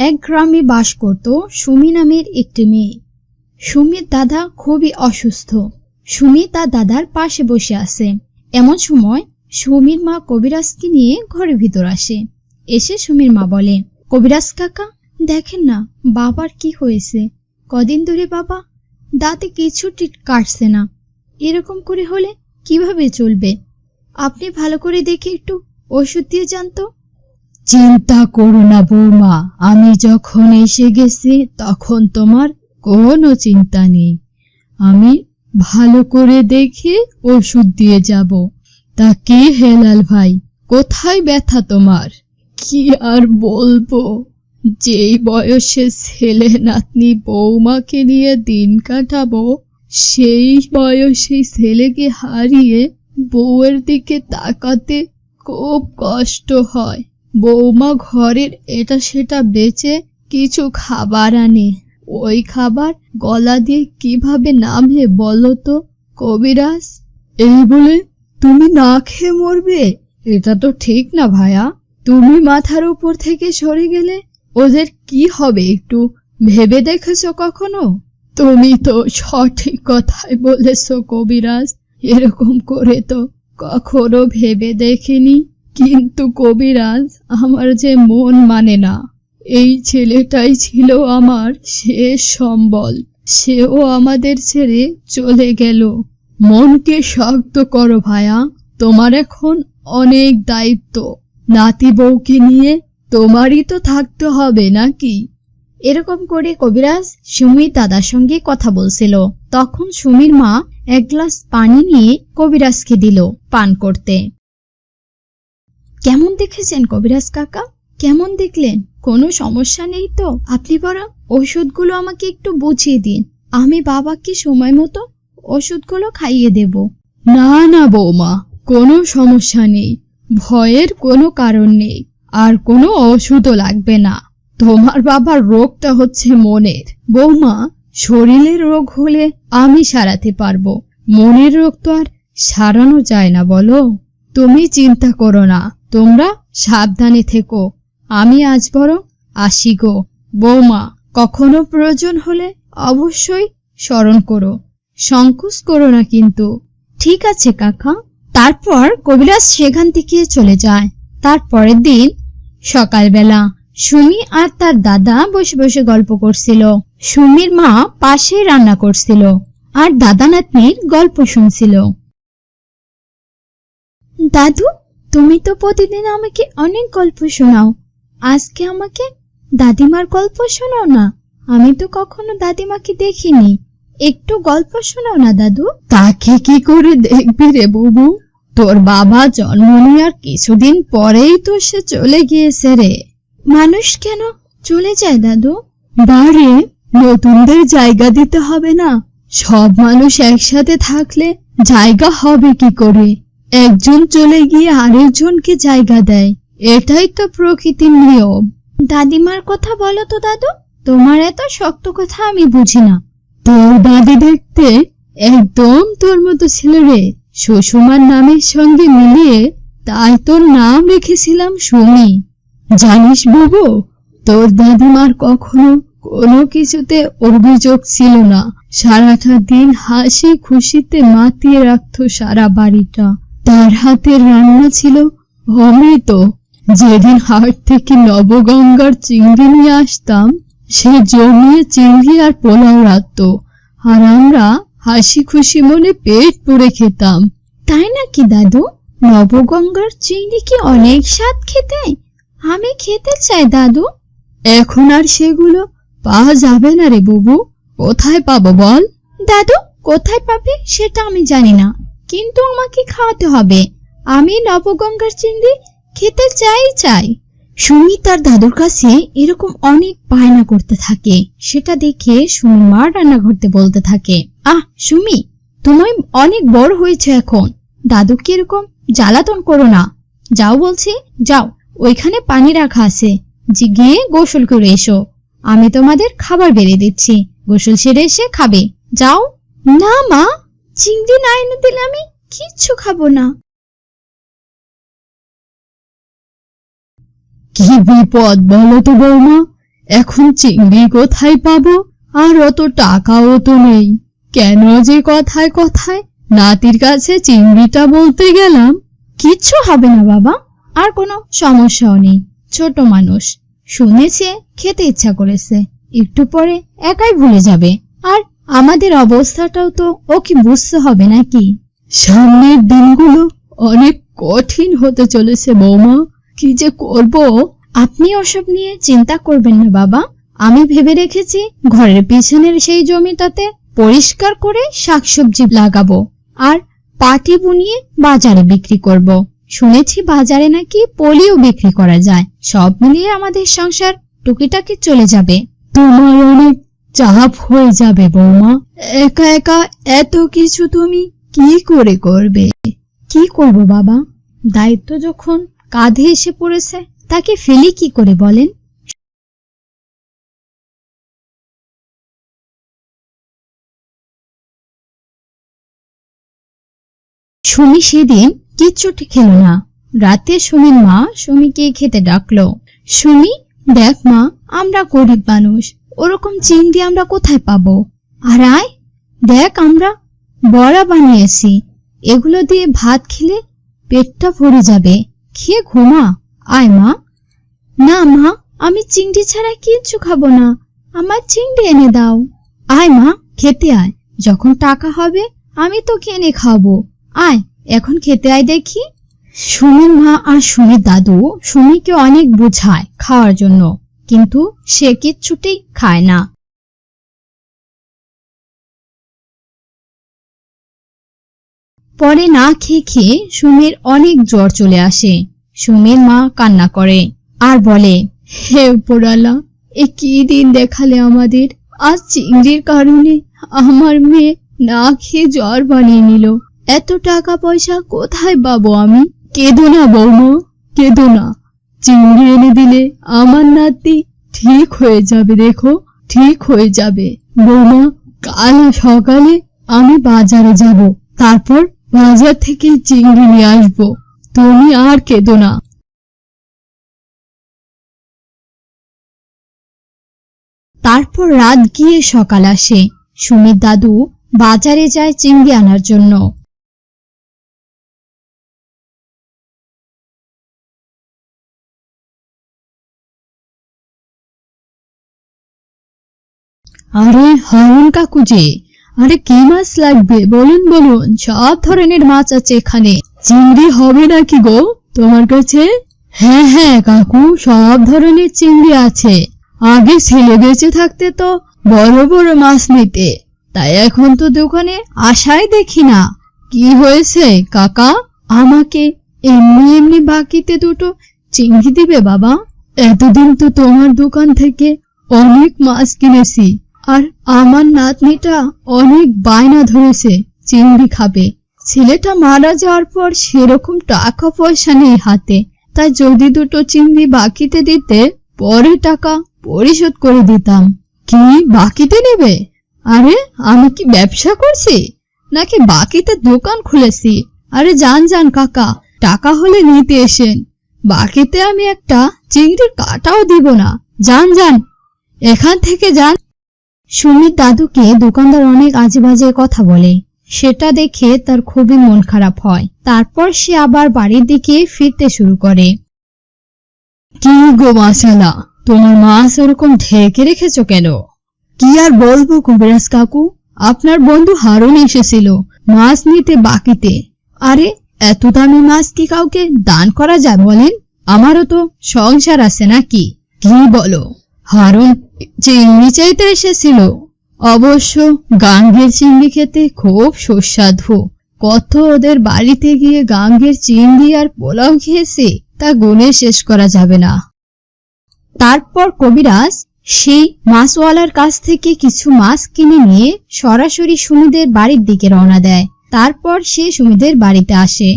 এক গ্রামে বাস করত সুমি নামের একটি মেয়ে। সুমির দাদা খুবই অসুস্থ। সুমি তার দাদার পাশে বসে আছে। এমন সময় সুমির মা কবিরাজকে নিয়ে ঘরের ভিতর আসে। এসে সুমির মা বলে, কবিরাজ কাকা, দেখেন না, বাবার কি হয়েছে? কদিন ধরে বাবা দাঁতে কিছুটি কাটছে না। এরকম করে হলে কীভাবে চলবে? আপনি ভালো করে দেখে একটু ওষুধ দিয়ে যান তো। চিন্তা করো না বৌমা, আমি যখন এসে গেছি তখন তোমার কোনো চিন্তা নেই। আমি ভালো করে দেখে ওষুধ দিয়ে যাব। তা কে হেলাল ভাই, কোথায় ব্যথা তোমার? কি আর বলব? যেই বয়সে ছেলে নাতনি বৌমাকে নিয়ে দিন কাটাবো, সেই বয়সে ছেলেকে হারিয়ে বউয়ের দিকে তাকাতে খুব কষ্ট হয়। বৌমা ঘরের এটা সেটা বেচে কিছু খাবার আনে। ওই খাবার গলা দিয়ে কীভাবে নামে বলো তো কবিরাজ? এই বলে তুমি না খেয়ে মরবে? এটা তো ঠিক না ভায়া। তুমি মাথার উপর থেকে সরে গেলে ওদের কি হবে একটু ভেবে দেখেছ কখনো? তুমি তো সঠিক কথাই বলেছ কবিরাজ। এরকম করে তো কখনো ভেবে দেখিনি। কিন্তু কবিরাজ আমার যে মন মানে না। এই ছেলেটাই ছিল আমার শেষ সম্বল। সেও আমাদের ছেড়ে চলে গেল। মনকে শক্ত করো ভায়া, তোমার এখন অনেক দায়িত্ব। নাতি বউকে নিয়ে তোমারই তো থাকতে হবে নাকি? এরকম করে কবিরাজ সুমির দাদার সঙ্গে কথা বলছিল। তখন সুমির মা এক গ্লাস পানি নিয়ে কবিরাজকে দিল পান করতে। কেমন দেখেছেন কবিরাজ কাকা? কেমন দেখলেন? কোনো সমস্যা নেই তো? আপনি বরং ওষুধগুলো আমাকে একটু বুঝিয়ে দিন। আমি বাবাকে সময় মতো ওষুধগুলো খাইয়ে দেব। না না, বৌমা, কোনো সমস্যা নেই। ভয়ের কোনো কারণ নেই। আর কোনো ওষুধও লাগবে না। তোমার বাবার রোগটা হচ্ছে মনের। বৌমা, শরীরের রোগ হলে আমি সারাতে পারব। মনের রোগ তো আর সারানো যায় না বলো। তুমি চিন্তা করো না। তোমরা সাবধানে থেকো। আমি আজ বরং আসি গো। বৌমা, কখনো প্রয়োজন হলে অবশ্যই স্মরণ করো। সংকোচ করো না কিন্তু। ঠিক আছে কাকা। তারপর কবিরাজ সেখান থেকে চলে যায়। তার পরের দিন সকালবেলা সুমি আর তার দাদা বসে বসে গল্প করছিল। সুমির মা পাশে রান্না করছিল আর দাদা নাতনির গল্প শুনছিল। দাদু তুমি তো প্রতিদিন আমাকে অনেক গল্প শোনাও। আজকে আমাকে দাদিমার গল্প শোনাও না। আমি তো কখনো দাদিমাকে দেখিনি। একটু গল্প শোনাও না দাদু। তাকে কি করে দেখবি রে বুবু? তোর বাবা জন্ম নেওয়ার কিছুদিন পরেই তো সে চলে গিয়েছে রে। মানুষ কেন চলে যায় দাদু? বাড়ি নতুনদের জায়গা দিতে হবে না। সব মানুষ একসাথে থাকলে জায়গা হবে কি করে? একজন চলে গিয়ে আরেকজনকে জায়গা দেয়। এটাই তো প্রকৃতির নিয়ম। দাদিমার কথা বলো তো দাদু, তোমার এত শক্ত কথা আমি বুঝি না। তোর দাদি দেখতে একদম তোর মতো ছিল রে। সুষমার নামের সঙ্গে মিলিয়ে তাই তোর নাম রেখেছিলাম সুমি। জানিস বাবু, তোর দাদিমার কখনো কোনো কিছুতে অভিযোগ ছিল না। সারাটা দিন হাসি খুশিতে মাতিয়ে রাখতো সারা বাড়িটা। তার হাতের রান্না ছিল অমৃত যেদিন হাট থেকে নবগঙ্গার চিংড়ি নিয়ে আসতাম, সে জমিয়ে চিংড়ি আর পোলাও রাখতো আর আমরা হাসি খুশি মনে পেট পুড়ে খেতাম। তাই নাকি, দাদু? নবগঙ্গার চিংড়ি কি অনেক স্বাদ খেতে? আমি খেতে চাই, দাদু। এখন আর সেগুলো পাওয়া যাবে না রে বুবু। কোথায় পাবো বল? দাদু, কোথায় পাবে সেটা আমি জানি না। কিন্তু আমাকে খাওয়াতে হবে। আমি নবগঙ্গার চিংড়ি খেতে চাই চাই। সুমি তার দাদুর কাছে এরকম অনেক বায়না করতে থাকে। সেটা দেখে সুমি মা রান্না করতে বলতে থাকে, আহ, সুমি, তুমি অনেক বড় হয়েছে এখন। দাদুকে এরকম জ্বালাতন করো না। যাও বলছি, যাও, ওইখানে পানি রাখা আছে। গিয়ে গোসল করে এসো। আমি তোমাদের খাবার বেড়ে দিচ্ছি। গোসল সেরে এসে খাবে। যাও। না মা চিংড়ি না এনে দিলে আমি কিচ্ছু খাব না। কি বিপদ বলো তো বৌমা এখন চিংড়ি কোথায় পাবো? আর অত টাকাও তো নেই। কেন যে কথায় কথায় নাতির কাছে চিংড়িটা বলতে গেলাম? কিচ্ছু হবে না বাবা আর কোনো সমস্যাও নেই। ছোট মানুষ শুনেছে খেতে ইচ্ছা করেছে একটু পরে একাই ভুলে যাবে। আর আমাদের অবস্থাটাও তো ওকে বুঝতে হবে নাকি? সামনের দিনগুলো অনেক কঠিন হতে চলেছে বৌমা। কি যে করব? আপনি ওসব নিয়ে চিন্তা করবেন না বাবা। আমি ভেবে রেখেছি ঘরের পিছনের সেই জমিটাতে পরিষ্কার করে শাকসবজি লাগাবো আর পাটি বুনিয়ে বাজারে বিক্রি করব। শুনেছি বাজারে নাকি পলিও বিক্রি করা যায়। সব মিলিয়ে আমাদের সংসার টুকিটাকি চলে যাবে। তোমার অনেক চাপ হয়ে যাবে বৌমা। একা একা এত কিছু তুমি কি করে করবে? কি করব বাবা? দায়িত্ব যখন কাঁধে এসে পড়েছে তাকে ফেলি কি করে বলেন? সুমি সেদিন কিচ্ছুটি খেল না। রাতে সুমির মা সুমিকে খেতে ডাকলো। সুমি দেখ মা আমরা গরিব মানুষ। ওরকম চিংড়ি আমরা কোথায় পাবো? আর আয়, দেখ আমরা, বড়া বানিয়েছি। এগুলো দিয়ে ভাত খেলে পেটটা ভরে যাবে। খেয়ে ঘুমা। আয় মা। না মা, আমি চিংড়ি ছাড়া কিচ্ছু খাব না। আমার চিংড়ি এনে দাও। আয় মা, খেতে আয়। যখন টাকা হবে, আমি তোকে এনে খাব আয়, এখন খেতে আয় দেখি। সুমির মা আর সুমির দাদু সুমিকে অনেক বোঝায় খাওয়ার জন্য। কিন্তু সে কিচ্ছুটেই খায় না। পরে না খেয়ে খেয়ে সুমির অনেক জ্বর চলে আসে। সুমির মা কান্না করে আর বলে, হে উপরালা এ কি দিন দেখালে আমাদের? আজ চিংড়ির কারণে আমার মেয়ে না খেয়ে জ্বর বানিয়ে নিল। এত টাকা পয়সা কোথায় পাবো আমি? কেঁদো না বৌমা, কেঁদো না। চিংড়ি এনে দিলে আমার নাতি ঠিক হয়ে যাবে, দেখো, ঠিক হয়ে যাবে। বৌমা, কাল সকালে আমি বাজারে যাব, তারপর বাজার থেকে চিংড়ি নিয়ে আসব। তুমি আর কেঁদো না। তারপর রাত গিয়ে সকাল আসে। সুমিত দাদু বাজারে যায় চিংড়ি আনার জন্য। আরে হারুন কাকু যে আরে কি মাছ লাগবে? বলুন বলুন, সব ধরনের মাছ আছে এখানে। চিংড়ি হবে নাকি গো তোমার কাছে? হ্যাঁ হ্যাঁ কাকু, সব ধরনের চিংড়ি আছে। আগে ছেলে বেঁচে থাকতে তো বড় বড় মাছ নিতে। তাই এখন তো দোকানে আশাই দেখি না। কি হয়েছে, কাকা? আমাকে এমনি এমনি বাকিতে দুটো চিংড়ি দিবে বাবা? এতদিন তো তোমার দোকান থেকে অনেক মাছ কিনেছি। আর আমার নাতনিটা অনেক বায়না ধরেছে, চিংড়ি খাবে। ছেলেটা মারা যাওয়ার পর সেরকম টাকা পয়সা নেই হাতে। তাই যদি দুটো চিংড়ি বাকিতে দিতে, পরে টাকা পরিশোধ করে দিতাম। কি বাকিতে নেবে? আরে, আমি কি ব্যবসা করছি? নাকি বাকিতে দোকান খুলেছি? আরে যান যান, কাকা, টাকা হলে নিতে এসেন। বাকিতে আমি একটা চিংড়ির কাটাও দিব না। যান যান, এখান থেকে যান। সুমির দাদুকে দোকানদার অনেক আজে বাজে কথা বলে। সেটা দেখে তার খুবই মন খারাপ হয়। তারপর সে আবার বাড়ির দিকে ফিরতে শুরু করে। কি গো মাসালা তোমার মাছ ওরকম ঢেকে রেখেছো কেন? কি আর বলব কবিরাজ কাকু, আপনার বন্ধু হারুন এসেছিল মাছ নিতে বাকিতে। আরে, এত দামি মাছ কি কাউকে দান করা যায় বলেন? আমারও তো সংসার আছে নাকি? কি বলো? হারুন চিংড়ি চাইতে এসেছিল, অবশ্য গাঙ্গের চিংড়ি খেতে খুব সুস্বাদু। কত ওদের বাড়িতে গিয়ে গাঙ্গের চিংড়ি আর পোলাও খেয়েছি, তা গুণে শেষ করা যাবে না। তারপর কবিরাজ সেই মাছওয়ালার কাছ থেকে কিছু মাছ কিনে নিয়ে সরাসরি সুমিদের বাড়ির দিকে রওনা দেয়। তারপর সে সুমিদের বাড়িতে আসে।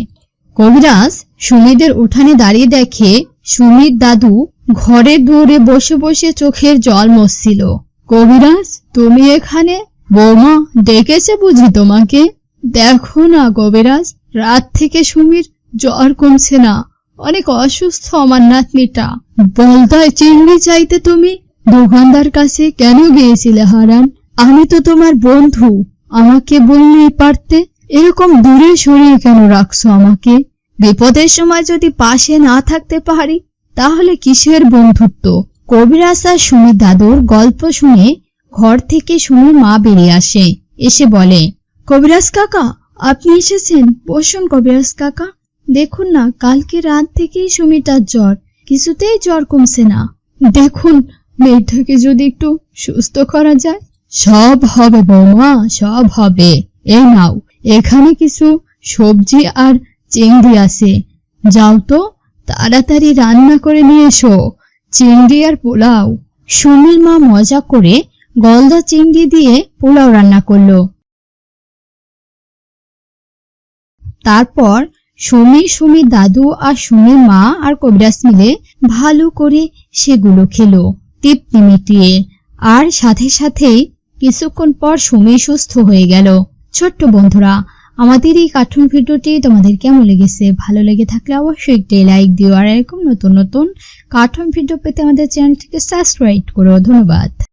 কবিরাজ সুমিদের উঠানে দাঁড়িয়ে দেখে সুমির দাদু ঘরে দুয়ারে বসে বসে চোখের জল মসছিল। কবিরাজ, তুমি এখানে? বৌমা, ডেকেছে বুঝি তোমাকে? দেখো না কবিরাজ, রাত থেকে সুমির জ্বর কমছে না। অনেক অসুস্থ আমার নাতনিটা। বলতায় চিংড়ি চাইতে তুমি দোকানদার কাছে কেন গিয়েছিলে হারান? আমি তো তোমার বন্ধু। আমাকে বললেই পারতে। এরকম দূরে সরিয়ে কেন রাখছো আমাকে? বিপদের সময় যদি পাশে না থাকতে পারি, তাহলে কিসের বন্ধুত্ব? কবিরাজ আর সুমির দাদুর গল্প শুনে ঘর থেকে সুমির মা বেরিয়ে আসে। এসে বলে, কবিরাজ কাকা, আপনি এসেছেন? বসুন কবিরাজ কাকা। দেখুন না, কালকে রাত থেকেই সুমিটার জ্বর। কিছুতেই জ্বর কমছে না। দেখুন, মেয়েটাকে যদি একটু সুস্থ করা যায়। সব হবে বৌমা, সব হবে। এই নাও, এখানে কিছু সবজি আর চিংড়ি আছে। যাও তো, তাড়াতাড়ি রান্না করে নিয়ে এসো। চিংড়ি আর পোলাও। সুমির মা মজা করে গলদা চিংড়ি দিয়ে পোলাও রান্না করল। তারপর সুমি সুমির দাদু আর সুমির মা আর কবিরাজ মিলে ভালো করে সেগুলো খেলো তৃপ্তি মিটিয়ে। আর সাথে সাথেই কিছুক্ষণ পর সুমি সুস্থ হয়ে গেল। ছোট্ট বন্ধুরা আমাদের এই কার্টুন ভিডিওটি তোমাদের কেমন লেগেছে? ভালো লেগে থাকলে অবশ্যই একটি লাইক দিও। আর এরকম নতুন নতুন কার্টুন ভিডিও পেতে আমাদের চ্যানেলটিকে সাবস্ক্রাইব করো। ধন্যবাদ।